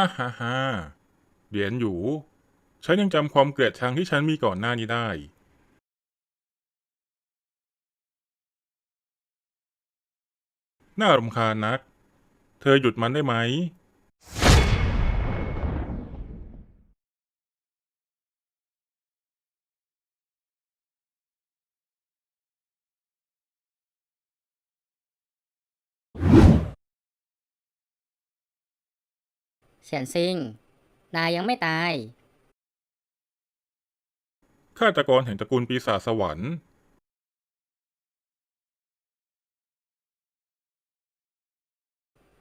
ฮ่าฮ่าฮ่าเหรียญอยู่ ฉันยังจำความเกลียดชังที่ฉันมีก่อนหน้านี้ได้ น่ารำคาญนัก เธอหยุดมันได้ไหม เฉียนซิง นายยังไม่ตาย ฆาตกรแห่งตระกูลปีศาจสวรรค์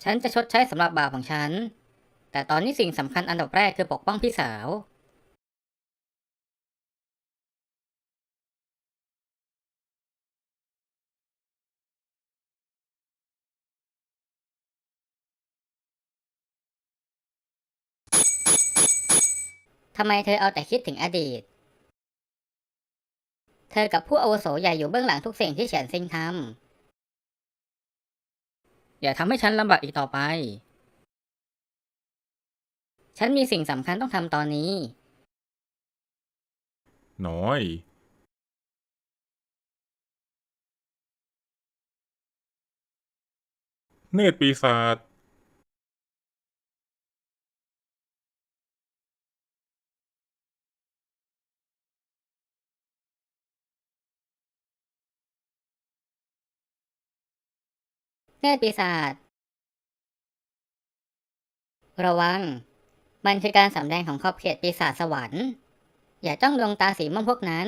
ฉันจะชดใช้สำหรับบาปของฉัน แต่ตอนนี้สิ่งสำคัญอันดับแรกคือปกป้องพี่สาว ทำไมเธอเอาแต่คิดถึงอดีต เธอกับผู้อาวุโสใหญ่อยู่เบื้องหลังทุกสิ่งที่เฉียนซิงทำ อย่าทำให้ฉันลำบากอีกต่อไป ฉันมีสิ่งสำคัญต้องทำตอนนี้ น้อย เนตรปีศาจ เนตรปีศาจระวัง มันคือการสำแดงของขอบเขตปีศาจสวรรค์ อย่าจ้องดวงตาสีม่วงพวกนั้น